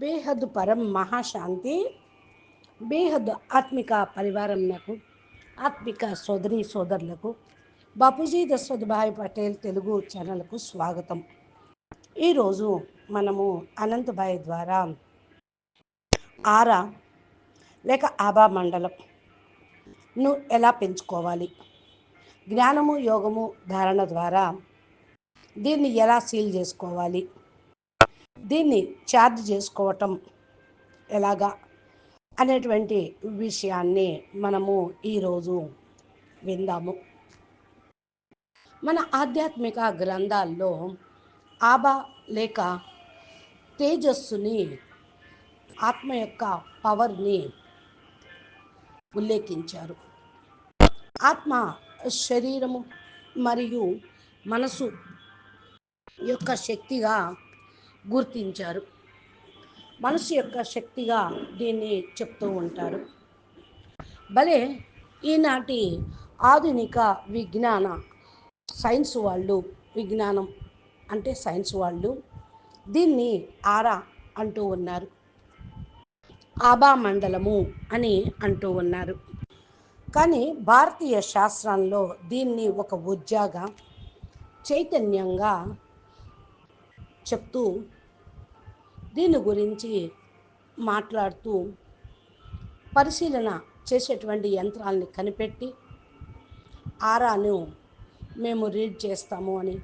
బేహద్ పరం మహాశాంతి బేహద్ ఆత్మిక పరివారంలకు ఆత్మిక సోదరి సోదరులకు బాపూజీ దశరథ్ భాయ్ పటేల్ తెలుగు ఛానల్కు స్వాగతం. ఈరోజు మనము అనంతభాయ్ ద్వారా ఆరా లేక ఆబా మండలం ను ఎలా పెంచుకోవాలి? జ్ఞానము యోగము ధారణ ద్వారా దీన్ని ఎలా సీల్ చేసుకోవాలి? దీన్ని ఛార్జ్ చేసుకోవటం ఎలాగా అనేటువంటి విషయాన్ని మనము ఈరోజు విందాము. మన ఆధ్యాత్మిక గ్రంథాల్లో ఆబా లేక తేజస్సుని ఆత్మ యొక్క పవర్ని ఉల్లేఖించారు. ఆత్మ శరీరము మరియు మనసు యొక్క శక్తిగా గుర్తించారు. మనసు యొక్క శక్తిగా దీన్ని చెప్తూ ఉంటారు. భలే ఈనాటి ఆధునిక విజ్ఞాన సైన్స్ వాళ్ళు విజ్ఞానం అంటే సైన్స్ వాళ్ళు దీన్ని ఆరా అంటూ ఉన్నారు. ఆబా మండలము అని అంటూ ఉన్నారు. కానీ భారతీయ శాస్త్రంలో దీన్ని ఒక ఉజ్జాగా చైతన్యంగా చెప్తూ దీని గురించి మాట్లాడుతూ పరిశీలన చేసేటువంటి యంత్రాలని కనిపెట్టి ఆరాను మేము రీడ్ చేస్తాము అని.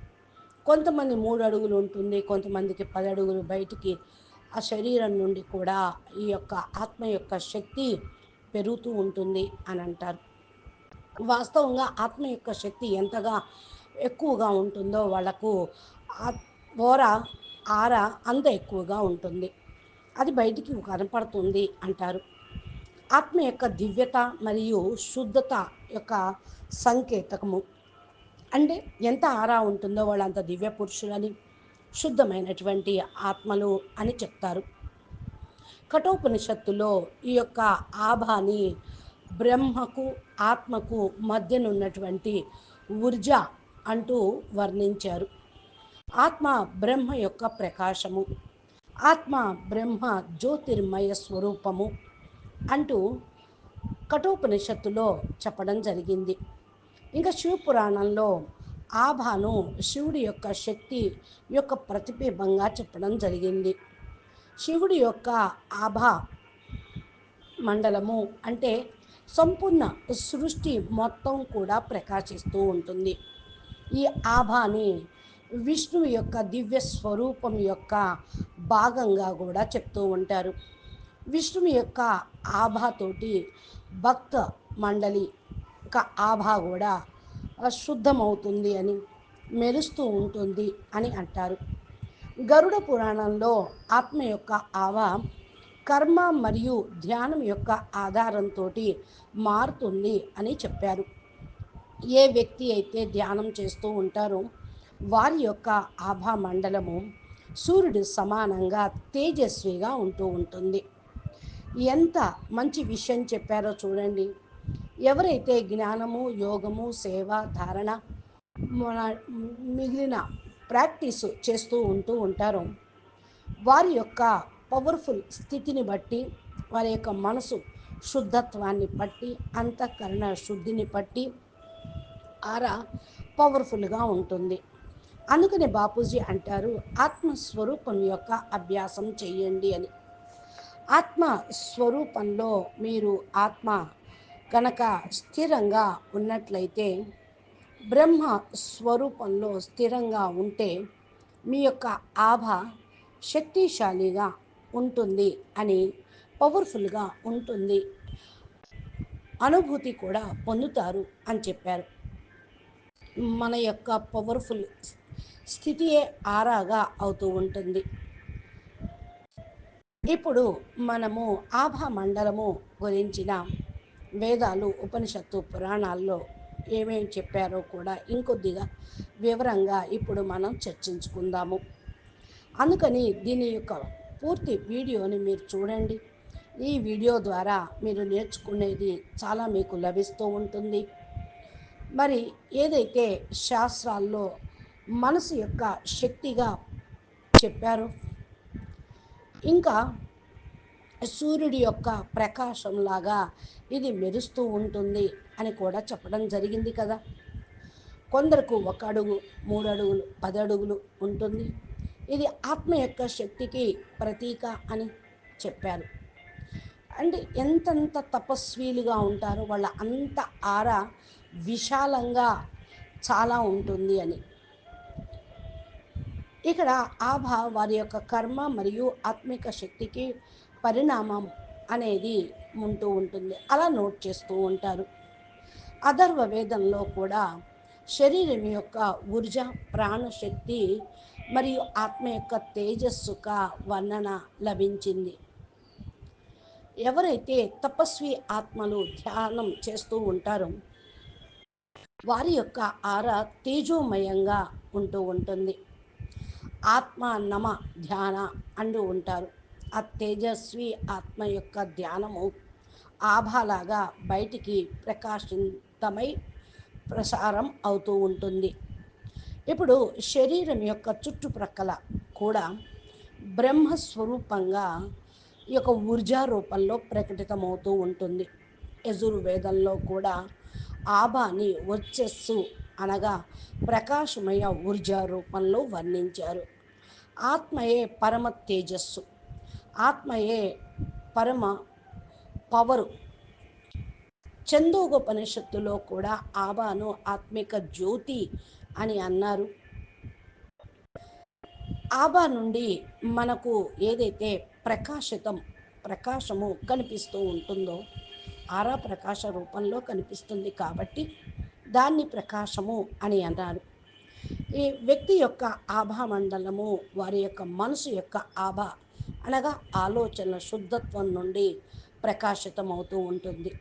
కొంతమంది మూడు అడుగులు ఉంటుంది కొంతమందికి పది అడుగులు బయటికి ఆ శరీరం నుండి కూడా ఈ యొక్క ఆత్మ యొక్క శక్తి పెరుగుతూ ఉంటుంది అని అంటారు. వాస్తవంగా ఆత్మ యొక్క శక్తి ఎంతగా ఎక్కువగా ఉంటుందో వాళ్ళకు ఓర ఆర అంత ఎక్కువగా ఉంటుంది. అది బయటికి కనపడుతుంది అంటారు. ఆత్మ యొక్క దివ్యత మరియు శుద్ధత యొక్క సంకేతకము. అంటే ఎంత ఆరా ఉంటుందో వాళ్ళు అంత దివ్య పురుషులని శుద్ధమైనటువంటి ఆత్మలు అని చెప్తారు. కఠోపనిషత్తులో ఈ యొక్క ఆభాని బ్రహ్మకు ఆత్మకు మధ్యనున్నటువంటి ఊర్జ అంటూ వర్ణించారు. ఆత్మ బ్రహ్మ యొక్క ప్రకాశము. ఆత్మ బ్రహ్మ జ్యోతిర్మయ స్వరూపము అంటూ కఠోపనిషత్తులో చెప్పడం జరిగింది. ఇంకా శివపురాణంలో ఆభాను శివుడి యొక్క శక్తి యొక్క ప్రతిబింబంగా చెప్పడం జరిగింది. శివుడి యొక్క ఆభా మండలము అంటే సంపూర్ణ సృష్టి మొత్తం కూడా ప్రకాశిస్తూ ఉంటుంది. ఈ ఆభాని విష్ణువు యొక్క దివ్య స్వరూపం యొక్క భాగంగా కూడా చెప్తూ ఉంటారు. విష్ణువు యొక్క ఆభాతోటి భక్త మండలి యొక్క ఆభా కూడా శుద్ధమవుతుంది అని మెరుస్తూ ఉంటుంది అని అంటారు. గరుడ పురాణంలో ఆత్మ యొక్క ఆవ కర్మ మరియు ధ్యానం యొక్క ఆధారంతో మారుతుంది అని చెప్పారు. ఏ వ్యక్తి అయితే ధ్యానం చేస్తూ ఉంటారో వారి యొక్క ఆభా మండలము సూర్యుడు సమానంగా తేజస్విగా ఉంటూ ఉంటుంది. ఎంత మంచి విషయం చెప్పారో చూడండి. ఎవరైతే జ్ఞానము యోగము సేవ ధారణ మిగిలిన ప్రాక్టీస్ చేస్తూ ఉంటూ ఉంటారో వారి యొక్క పవర్ఫుల్ స్థితిని బట్టి వారి యొక్క మనసు శుద్ధత్వాన్ని బట్టి అంతఃకరణ శుద్ధిని బట్టి ఆరా పవర్ఫుల్గా ఉంటుంది. అందుకని బాపూజీ అంటారు ఆత్మస్వరూపం యొక్క అభ్యాసం చేయండి అని. ఆత్మ స్వరూపంలో మీరు ఆత్మ కనుక స్థిరంగా ఉన్నట్లయితే బ్రహ్మ స్వరూపంలో స్థిరంగా ఉంటే మీ యొక్క ఆభ శక్తిశాలిగా ఉంటుంది అని పవర్ఫుల్గా ఉంటుంది. అనుభూతి కూడా పొందుతారు అని చెప్పారు. మన యొక్క పవర్ఫుల్ స్థితియే ఆరాగా అవుతూ ఉంటుంది. ఇప్పుడు మనము ఆభా మండలము గురించిన వేదాలు ఉపనిషత్తు పురాణాల్లో ఏమేమి చెప్పారో కూడా ఇంకొద్దిగా వివరంగా ఇప్పుడు మనం చర్చించుకుందాము. అందుకని దీని యొక్క పూర్తి వీడియోని మీరు చూడండి. ఈ వీడియో ద్వారా మీరు నేర్చుకునేది చాలా మీకు లభిస్తూ ఉంటుంది. మరి ఏదైతే శాస్త్రాల్లో మనసు యొక్క శక్తిగా చెప్పారు. ఇంకా సూర్యుడి యొక్క ప్రకాశంలాగా ఇది మెరుస్తూ ఉంటుంది అని కూడా చెప్పడం జరిగింది కదా. కొందరకు ఒక అడుగు మూడు అడుగులు పది అడుగులు ఉంటుంది. ఇది ఆత్మ యొక్క శక్తికి ప్రతీక అని చెప్పారు. అంటే ఎంతెంత తపస్వీలుగా ఉంటారో వాళ్ళ అంత ఆర విశాలంగా చాలా ఉంటుంది అని. ఇక్కడ ఆభ వారి యొక్క కర్మ మరియు ఆత్మిక శక్తికి పరిణామం అనేది ఉంటూ ఉంటుంది. అలా నోట్ చేస్తూ ఉంటారు. అధర్వ వేదంలో కూడా శరీరం యొక్క ఊర్జ ప్రాణశక్తి మరియు ఆత్మ యొక్క తేజస్సుక వర్ణన లభించింది. ఎవరైతే తపస్వి ఆత్మలు ధ్యానం చేస్తూ ఉంటారో వారి యొక్క ఆర తేజోమయంగా ఉంటూ ఉంటుంది. ఆత్మ నమ ధ్యాన అంటూ ఉంటారు. ఆ తేజస్వి ఆత్మ యొక్క ధ్యానము ఆభాలాగా బయటికి ప్రకాశితమై ప్రసారం అవుతూ ఉంటుంది. ఇప్పుడు శరీరం యొక్క చుట్టుప్రక్కల కూడా బ్రహ్మస్వరూపంగా ఈ యొక్క ఊర్జా రూపంలో ప్రకటితమవుతూ ఉంటుంది. యజుర్వేదంలో కూడా ఆబాని వచ్చస్సు అనగా ప్రకాశమయ ఊర్జా రూపంలో వర్ణించారు. ఆత్మయే పరమ తేజస్సు. ఆత్మయే పరమ పవరు. చందోగోపనిషత్తులో కూడా ఆబాను ఆత్మిక జ్యోతి అని అన్నారు. ఆబా నుండి మనకు ఏదైతే ప్రకాశితం ప్రకాశము కనిపిస్తూ ఉంటుందో ఆరా ప్రకాశ రూపంలో కనిపిస్తుంది కాబట్టి దాన్ని ప్రకాశము అని అన్నారు. ఈ వ్యక్తి యొక్క ఆభా మండలము వారి యొక్క మనసు యొక్క ఆభ అనగా ఆలోచనల శుద్ధత్వం నుండి ప్రకాశితమవుతూ ఉంటుంది.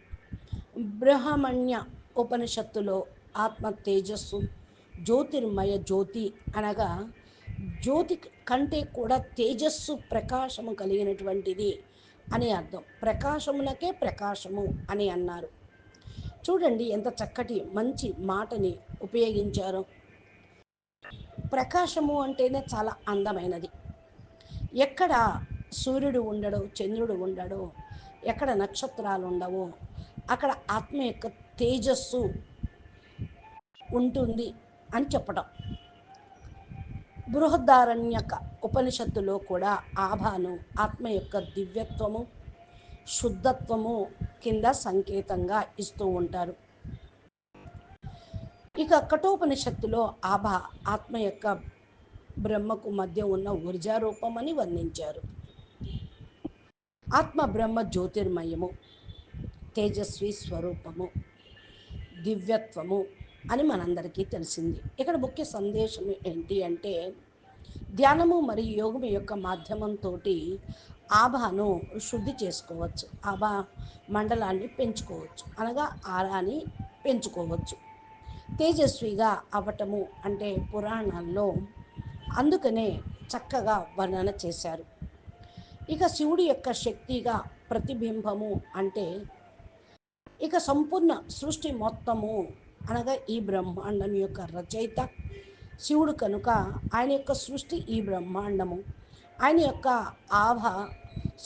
బ్రహ్మణ్య ఉపనిషత్తులో ఆత్మ తేజస్సు జ్యోతిర్మయ జ్యోతి అనగా జ్యోతి కంటే కూడా తేజస్సు ప్రకాశము కలిగినటువంటిది అని అర్థం. ప్రకాశమునకే ప్రకాశము అని అన్నారు. చూడండి ఎంత చక్కటి మంచి మాటని ఉపయోగించారు. ప్రకాశము అంటేనే చాలా అందమైనది. ఎక్కడ సూర్యుడు ఉండడో చంద్రుడు ఉండడో ఎక్కడ నక్షత్రాలు ఉండవో అక్కడ ఆత్మ యొక్క తేజస్సు ఉంటుంది అని చెప్పడం బృహదారణ్యక ఉపనిషత్తులో కూడా ఆభాను ఆత్మ యొక్క దివ్యత్వము శుద్ధత్వము కింద సంకేతంగా ఇస్తూ ఉంటారు. ఇక కఠోపనిషత్తులో ఆభ ఆత్మ యొక్క బ్రహ్మకు మధ్య ఉన్న ఊర్జారూపం అని వర్ణించారు. ఆత్మ బ్రహ్మ జ్యోతిర్మయము తేజస్వి స్వరూపము దివ్యత్వము అని మనందరికీ తెలిసింది. ఇక్కడ ముఖ్య సందేశం ఏంటి అంటే ధ్యానము మరియు యోగము యొక్క మాధ్యమంతో ఆభాను శుద్ధి చేసుకోవచ్చు. ఆభా మండలాన్ని పెంచుకోవచ్చు. అనగా ఆరాని పెంచుకోవచ్చు. తేజస్విగా అవ్వటము అంటే పురాణాల్లో అందుకనే చక్కగా వర్ణన చేశారు. ఇక శివుడి యొక్క శక్తిగా ప్రతిబింబము అంటే ఇక సంపూర్ణ సృష్టి మొత్తము అనగా ఈ బ్రహ్మాండం యొక్క రచయిత శివుడు కనుక ఆయన యొక్క సృష్టి ఈ బ్రహ్మాండము. ఆయన యొక్క ఆభ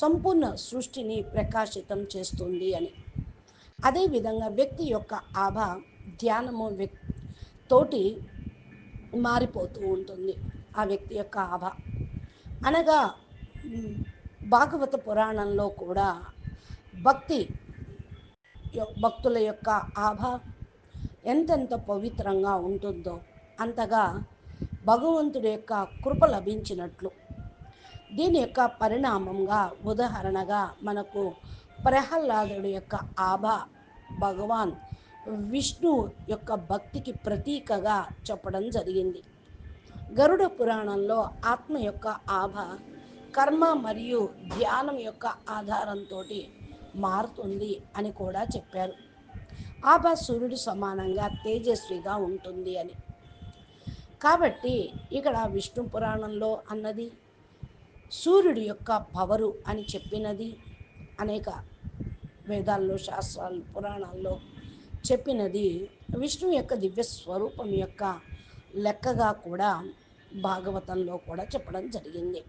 సంపూర్ణ సృష్టిని ప్రకాశితం చేస్తుంది అని. అదేవిధంగా వ్యక్తి యొక్క ఆభ ధ్యానము తోటి మారిపోతూ ఉంటుంది ఆ వ్యక్తి యొక్క ఆభ. అనగా భాగవత పురాణంలో కూడా భక్తి భక్తుల యొక్క ఆభ ఎంతెంత పవిత్రంగా ఉంటుందో అంతగా భగవంతుడి యొక్క కృప లభించినట్లు దీని యొక్క పరిణామంగా ఉదాహరణగా మనకు ప్రహ్లాదుడి యొక్క ఆభ భగవాన్ విష్ణు యొక్క భక్తికి ప్రతీకగా చెప్పడం జరిగింది. గరుడ పురాణంలో ఆత్మ యొక్క ఆభ కర్మ మరియు ధ్యానం యొక్క ఆధారంతో మారుతుంది అని కూడా చెప్పారు. ఆభ సూర్యుడు సమానంగా తేజస్విగా ఉంటుంది అని. కాబట్టి ఇక్కడ విష్ణు పురాణంలో అన్నది సూర్యుడి యొక్క పవరు అని చెప్పినది అనేక వేదాల్లో శాస్త్రాలు పురాణాల్లో చెప్పినది విష్ణు యొక్క దివ్య స్వరూపం యొక్క లెక్కగా కూడా భాగవతంలో కూడా చెప్పడం జరిగింది.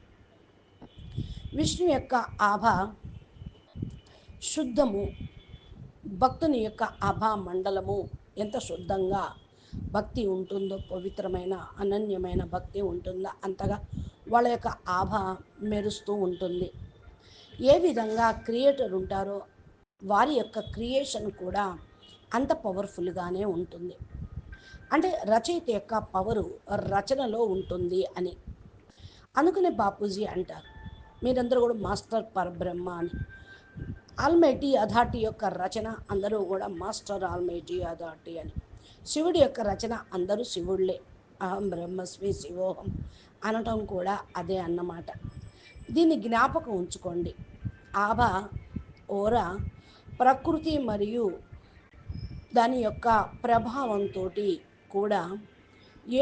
విష్ణు యొక్క ఆభ శుద్ధము భక్తుని యొక్క ఆభా మండలము ఎంత శుద్ధంగా భక్తి ఉంటుందో పవిత్రమైన అనన్యమైన భక్తి ఉంటుందో అంతగా వాళ్ళ యొక్క ఆభ మెరుస్తూ ఉంటుంది. ఏ విధంగా క్రియేటర్ ఉంటారో వారి యొక్క క్రియేషన్ కూడా అంత పవర్ఫుల్గానే ఉంటుంది. అంటే రచయిత యొక్క పవరు రచనలో ఉంటుంది అని. అందుకనే బాపూజీ అంటారు. మీరందరూ కూడా మాస్టర్ పరబ్రహ్మ అని. ఆల్మైటీ అథార్టీ యొక్క రచన అందరూ కూడా మాస్టర్ ఆల్మైటీ అథార్టీ అని. శివుడి యొక్క రచన అందరూ శివుళ్ళే. అహం బ్రహ్మస్మి శివోహం అనటం కూడా అదే అన్నమాట. దీన్ని జ్ఞాపకం ఉంచుకోండి. ఆభ ఓర ప్రకృతి మరియు దాని యొక్క ప్రభావంతో కూడా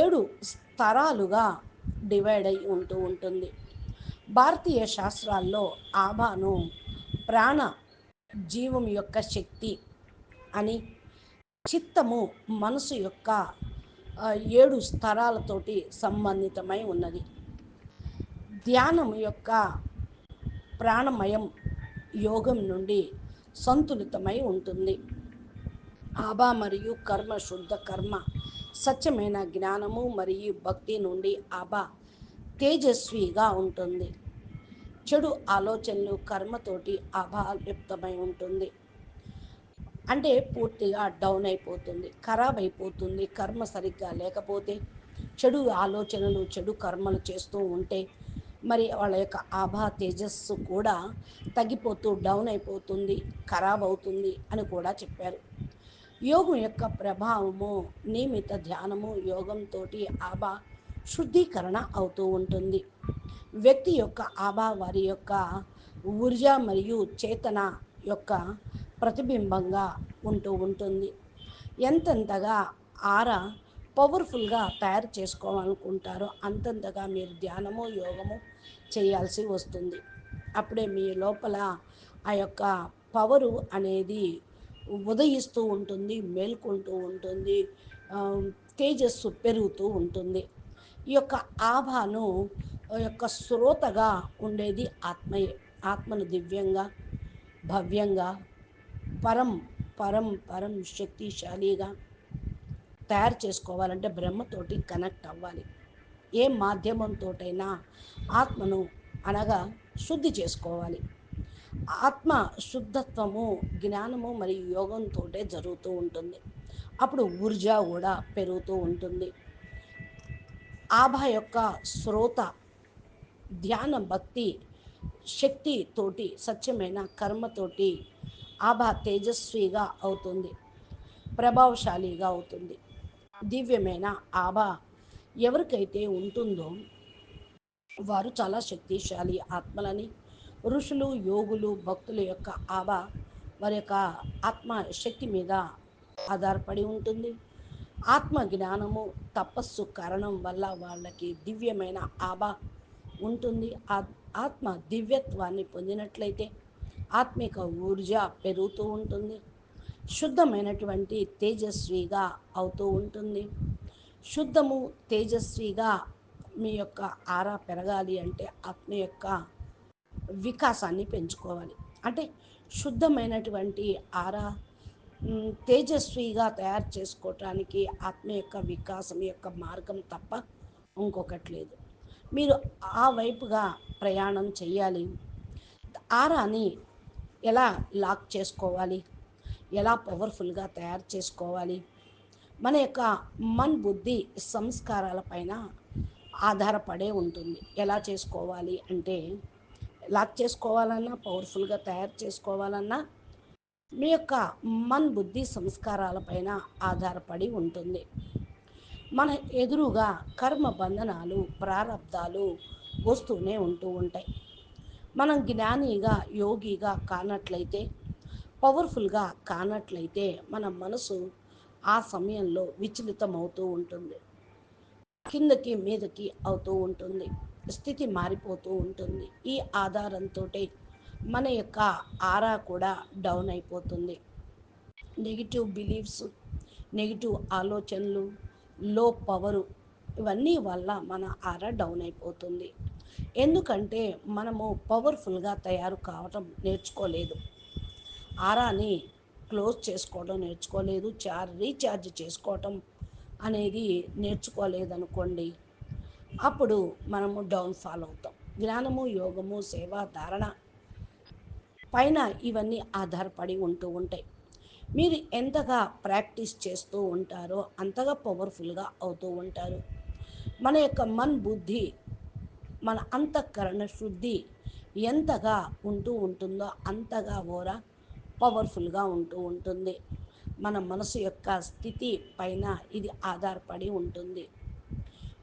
ఏడు స్తరాలుగా డివైడ్ అయి ఉంటూ ఉంటుంది. భారతీయ శాస్త్రాల్లో ఆభాను ప్రాణ జీవం యొక్క శక్తి అని చిత్తము మనసు యొక్క ఏడు స్థరాలతోటి సంబంధితమై ఉన్నది. ధ్యానం యొక్క ప్రాణమయం యోగం నుండి సంతులితమై ఉంటుంది. ఆభ మరియు కర్మ శుద్ధ కర్మ సత్యమైన జ్ఞానము మరియు భక్తి నుండి ఆభ తేజస్విగా ఉంటుంది. చెడు ఆలోచనలు కర్మతోటి అభాలిప్తమై ఉంటుంది. అంటే పూర్తిగా డౌన్ అయిపోతుంది ఖరాబ్ అయిపోతుంది కర్మ సరిగ్గా లేకపోతే చెడు ఆలోచనలు చెడు కర్మలు చేస్తూ ఉంటే మరి వాళ్ళ యొక్క ఆభా తేజస్సు కూడా తగ్గిపోతూ డౌన్ అయిపోతుంది ఖరాబ్ అవుతుంది అని కూడా చెప్పారు. యోగం యొక్క ప్రభావము నియమిత ధ్యానము యోగంతో ఆభా శుద్ధీకరణ అవుతూ ఉంటుంది. వ్యక్తి యొక్క ఆభా వారి యొక్క ఊర్జ మరియు చేతన యొక్క ప్రతిబింబంగా ఉంటూ ఉంటుంది. ఎంతెంతగా ఆర పవర్ఫుల్గా తయారు చేసుకోవాలనుకుంటారో అంతంతగా మీరు ధ్యానము యోగము చేయాల్సి వస్తుంది. అప్పుడే మీ లోపల ఆ యొక్క పవరు అనేది ఉదయిస్తూ ఉంటుంది మేల్కొంటూ ఉంటుంది తేజస్సు పెరుగుతూ ఉంటుంది. ఈ యొక్క ఆభాను యొక్క శ్రోతగా ఉండేది ఆత్మయే. ఆత్మను దివ్యంగా భవ్యంగా పరం పరం పరం శక్తిశాలిగా తయారు చేసుకోవాలంటే బ్రహ్మతోటి కనెక్ట్ అవ్వాలి. ఏ మాధ్యమంతోటైనా ఆత్మను అనగా శుద్ధి చేసుకోవాలి. ఆత్మ శుద్ధత్వము జ్ఞానము మరియు యోగంతో జరుగుతూ ఉంటుంది. అప్పుడు ఊర్జ కూడా పెరుగుతూ ఉంటుంది. ఆభ యొక్క శ్రోత ధ్యాన భక్తి శక్తితోటి సత్యమైన కర్మతోటి ఆభా తేజస్విగా అవుతుంది ప్రభావశాలిగా అవుతుంది. దివ్యమైన ఆభా ఎవరికైతే ఉంటుందో వారు చాలా శక్తిశాలి ఆత్మలని. ఋషులు యోగులు భక్తుల యొక్క ఆభ వారి యొక్క ఆత్మ శక్తి మీద ఆధారపడి ఉంటుంది. ఆత్మ జ్ఞానము తపస్సు కారణం వల్ల వాళ్ళకి దివ్యమైన ఆభ ఉంటుంది. ఆత్మ దివ్యత్వాన్ని పొందినట్లయితే ఆత్మిక ఊర్జ పెరుగుతూ ఉంటుంది. శుద్ధమైనటువంటి తేజస్విగా అవుతూ ఉంటుంది. శుద్ధము తేజస్విగా మీ యొక్క ఆరా పెరగాలి అంటే ఆత్మ యొక్క వికాసాన్ని పెంచుకోవాలి. అంటే శుద్ధమైనటువంటి ఆరా తేజస్విగా తయారు చేసుకోవటానికి ఆత్మ యొక్క వికాసం యొక్క మార్గం తప్ప ఇంకొకటి లేదు. మీరు ఆ వైపుగా ప్రయాణం చేయాలి. ఆరాని ఎలా లాక్ చేసుకోవాలి? ఎలా పవర్ఫుల్గా తయారు చేసుకోవాలి? మన యొక్క మన్ బుద్ధి సంస్కారాలపైన ఆధారపడే ఉంటుంది. ఎలా చేసుకోవాలి అంటే లాక్ చేసుకోవాలన్నా పవర్ఫుల్గా తయారు చేసుకోవాలన్నా మీ యొక్క మన్ బుద్ధి సంస్కారాలపైన ఆధారపడి ఉంటుంది. మన ఎదురుగా కర్మ బంధనాలు ప్రారంధాలు వస్తూనే ఉంటూ ఉంటాయి. మనం జ్ఞానిగా యోగిగా కానట్లయితే పవర్ఫుల్గా కానట్లయితే మన మనసు ఆ సమయంలో విచలితమవుతూ ఉంటుంది. కిందకి మీదకి అవుతూ ఉంటుంది. స్థితి మారిపోతూ ఉంటుంది. ఈ ఆధారంతో మన యొక్క ఆరా కూడా డౌన్ అయిపోతుంది. నెగిటివ్ బిలీఫ్స్ నెగిటివ్ ఆలోచనలు లో పవరు ఇవన్నీ వల్ల మన ఆరా డౌన్ అయిపోతుంది. ఎందుకంటే మనము పవర్ఫుల్గా తయారు కావటం నేర్చుకోలేదు. ఆరాని క్లోజ్ చేసుకోవడం నేర్చుకోలేదు చార్ రీఛార్జ్ చేసుకోవటం అనేది నేర్చుకోలేదనుకోండి అప్పుడు మనము డౌన్ ఫాల్ అవుతాం. జ్ఞానము యోగము సేవ ధారణ పైన ఇవన్నీ ఆధారపడి ఉంటూ ఉంటాయి. మీరు ఎంతగా ప్రాక్టీస్ చేస్తూ ఉంటారో అంతగా పవర్ఫుల్గా అవుతూ ఉంటారు. మన యొక్క మన్ బుద్ధి మన అంతఃకరణ శుద్ధి ఎంతగా ఉంటూ ఉంటుందో అంతగా ఓర పవర్ఫుల్గా ఉంటూ ఉంటుంది. మన మనసు యొక్క స్థితి పైన ఇది ఆధారపడి ఉంటుంది.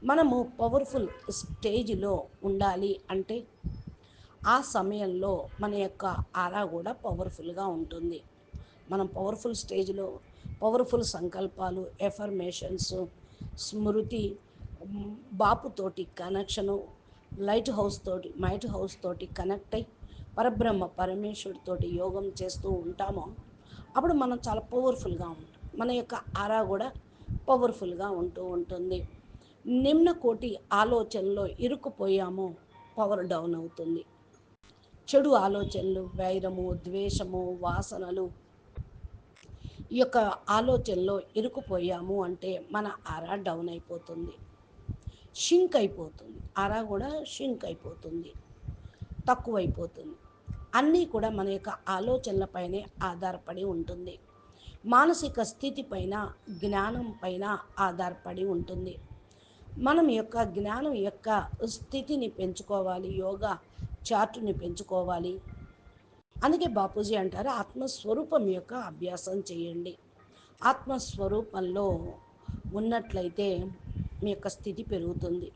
మనము పవర్ఫుల్ స్టేజ్లో ఉండాలి అంటే ఆ సమయంలో మన యొక్క ఆరా కూడా పవర్ఫుల్గా ఉంటుంది. మనం పవర్ఫుల్ స్టేజ్లో పవర్ఫుల్ సంకల్పాలు ఎఫర్మేషన్స్ స్మృతి బాపుతోటి కనెక్షను లైట్ హౌస్ తోటి మైట్ హౌస్ తోటి కనెక్ట్ అయ్యి పరబ్రహ్మ పరమేశ్వరుడితోటి యోగం చేస్తూ ఉంటామో అప్పుడు మనం చాలా పవర్ఫుల్గా ఉంటాం. మన యొక్క ఆరా కూడా పవర్ఫుల్గా ఉంటూ ఉంటుంది. నిమ్న కోటి ఆలోచనలో ఇరుక్కుపోయామో పవర్ డౌన్ అవుతుంది. చెడు ఆలోచనలు వైరము ద్వేషము వాసనలు ఈ యొక్క ఆలోచనలో ఇరుక్కుపోయాము అంటే మన ఆరా డౌన్ అయిపోతుంది. షింక్ అయిపోతుంది. అర కూడా షింక్ అయిపోతుంది. తక్కువైపోతుంది. అన్నీ కూడా మన యొక్క ఆలోచనలపైనే ఆధారపడి ఉంటుంది. మానసిక స్థితి పైన జ్ఞానం పైన ఆధారపడి ఉంటుంది. మనం యొక్క జ్ఞానం యొక్క స్థితిని పెంచుకోవాలి యోగా చార్టుని పెంచుకోవాలి. అందుకే బాపూజీ అంటారు ఆత్మస్వరూపం యొక్క అభ్యాసం చేయండి. ఆత్మస్వరూపంలో ఉన్నట్లయితే మీ యొక్క స్థితి పెరుగుతుంది.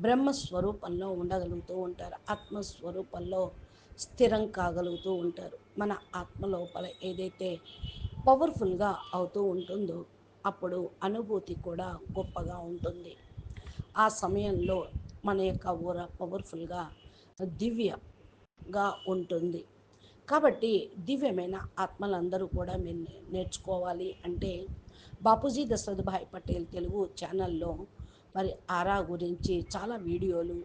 బ్రహ్మస్వరూపంలో ఉండగలుగుతూ ఉంటారు. ఆత్మస్వరూపంలో స్థిరం కాగలుగుతూ ఉంటారు. మన ఆత్మ లోపల ఏదైతే పవర్ఫుల్గా అవుతూ ఉంటుందో అప్పుడు అనుభూతి కూడా గొప్పగా ఉంటుంది. ఆ సమయంలో మన యొక్క ఊర పవర్ఫుల్గా దివ్యగా ఉంటుంది. కాబట్టి దివ్యమైన ఆత్మలందరూ కూడా మేము నేర్చుకోవాలి అంటే బాపూజీ దశరథభాయ్ పటేల్ తెలుగు ఛానల్లో మరి ఆరా గురించి చాలా వీడియోలు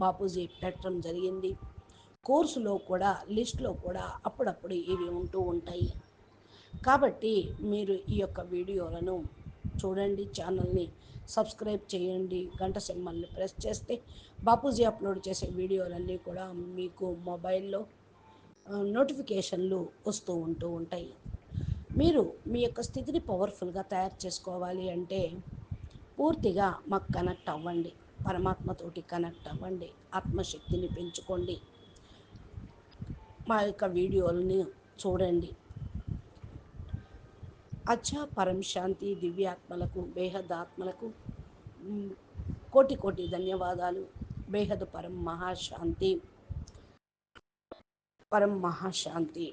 బాపూజీ పెట్టడం జరిగింది. కోర్సులో కూడా లిస్ట్లో కూడా అప్పుడప్పుడు ఇవి ఉంటూ ఉంటాయి. కాబట్టి మీరు ఈ యొక్క వీడియోలను చూడండి ఛానల్ని సబ్స్క్రైబ్ చేయండి గంట సింబల్ని ప్రెస్ చేస్తే బాపూజీ అప్లోడ్ చేసే వీడియోలన్నీ కూడా మీకు మొబైల్లో నోటిఫికేషన్లు వస్తూ ఉంటూ ఉంటాయి. మీరు మీ యొక్క స్థితిని పవర్ఫుల్గా తయారు చేసుకోవాలి అంటే పూర్తిగా మాకు కనెక్ట్ అవ్వండి. పరమాత్మతోటి కనెక్ట్ అవ్వండి. ఆత్మశక్తిని పెంచుకోండి. మా యొక్క వీడియోలని చూడండి. అచ్చా పరం శాంతి దివ్యాత్మలకు బేహద్ ఆత్మలకు కోటి కోటి ధన్యవాదాలు. బేహద్ పరం మహాశాంతి. పరం మహాశాంతి.